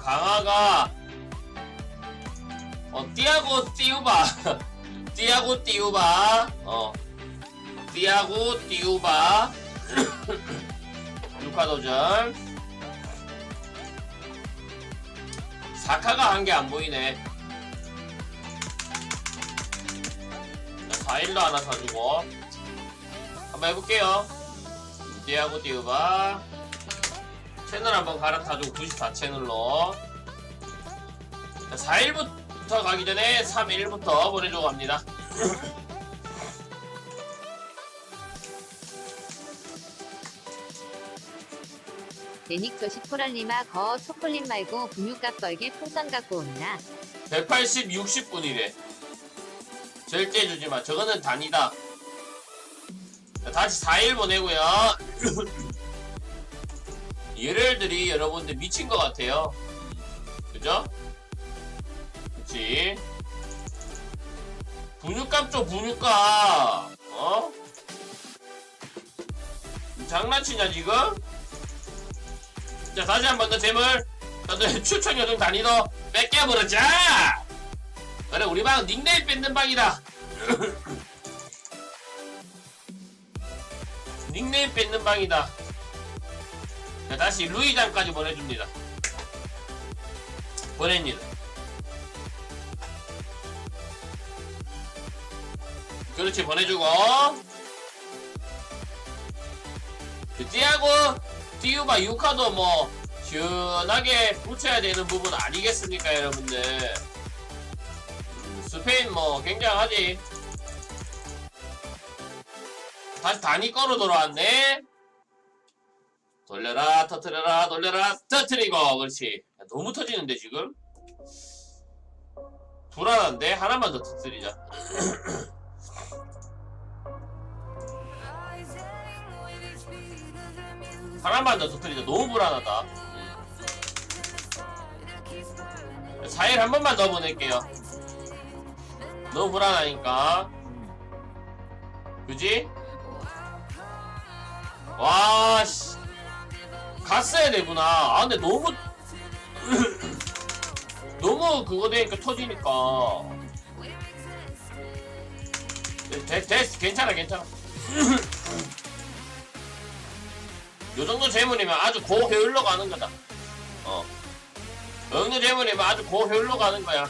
자, 강화가 어, 띠아고 띠우바. 띠아고 띠우바. 어. 띠아고 띠우바. 루카 도전. 사카가 한 게 안 보이네. 자, 4일도 하나 사주고. 한번 해볼게요. 띠아고 띠우바. 채널 한번 갈아타주고 94채널로. 자, 4일부터 가기 전에 3일부터 보내주고 갑니다. 데닉 조시 포랄리마 거 초콜릿 말고 분유값 벌게 풍선 갖고 온나 180, 60분이래. 절대 주지 마. 저거는 단이다. 자, 다시 4일 보내고요. 얘들이 여러분들 미친 것 같아요. 그죠? 그치? 분유값 줘, 분유값. 어? 장난치냐, 지금? 자, 다시 한 번 더 재물. 다들 추천 요정 단위도 뺏겨버리자! 그래, 우리 방 닉네임 뺏는 방이다. 닉네임 뺏는 방이다. 자, 다시 루이장까지 보내줍니다. 보냅니다. 그렇지, 보내주고. 그 띠하고 띠우바 유카도 뭐 시원하게 붙여야 되는 부분 아니겠습니까 여러분들 음, 스페인 뭐 굉장하지 다시 단위 거로 돌아왔네 돌려라 터트려라 돌려라 터트리고. 그렇지. 야, 너무 터지는데 지금? 불안한데? 하나만 더 터트리자. 하나만 더 터트리자. 너무 불안하다. 4일 한 번만 더 보낼게요. 너무 불안하니까. 그지? 와씨 갔어야 되구나 아 근데 너무 너무 그거 되니까 터지니까 됐, 됐, 괜찮아 괜찮아 요 정도 재물이면 아주 고효율로 가는 거다. 어. 요 정도 재물이면 아주 고효율로 가는 거야.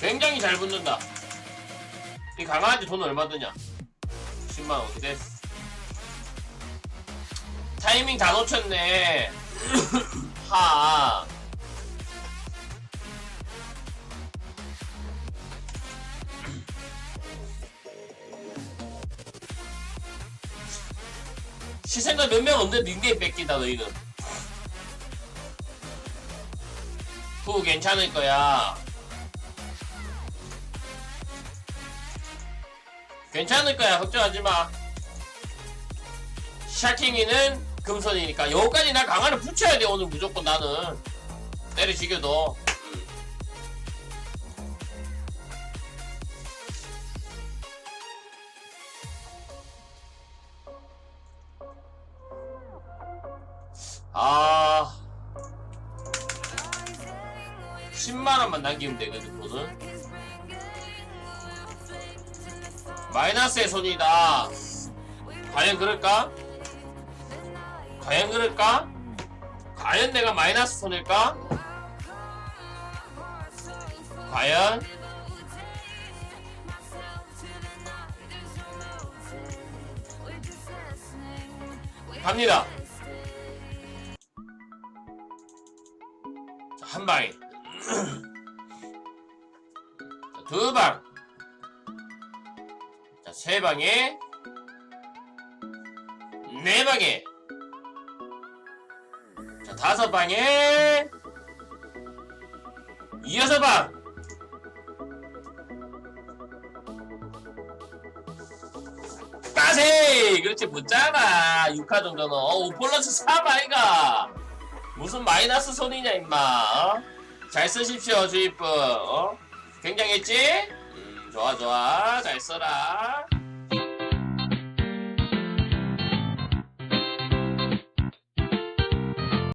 굉장히 잘 붙는다. 이 강아지 돈 얼마 드냐? 10만원 어떻게 됐어? 타이밍 다 놓쳤네. 하. 시생가 몇명 없는데 닉네임 뺏긴다 너희는. 후 괜찮을 거야. 괜찮을 거야 걱정하지 마. 샤킹이는 금선이니까 여기까지 나 강화를 붙여야 돼 오늘 무조건 나는. 때려치겨도 아. 10만원만 남기면 되거든 돈은 마이너스의 손이다 과연 그럴까? 과연 그럴까? 과연 내가 마이너스 손일까? 과연? 갑니다. 자, 한. 자, 두 방. 자, 세 방에. 네 방에. 자, 다섯 방에 이어서 방 따세 그렇지 붙잖아 6화 정도는 어, 5 플러스 3 아이가 무슨 마이너스 손이냐 임마 어? 잘 쓰십시오 주입분 어? 굉장했지? 음 좋아 좋아. 잘 써라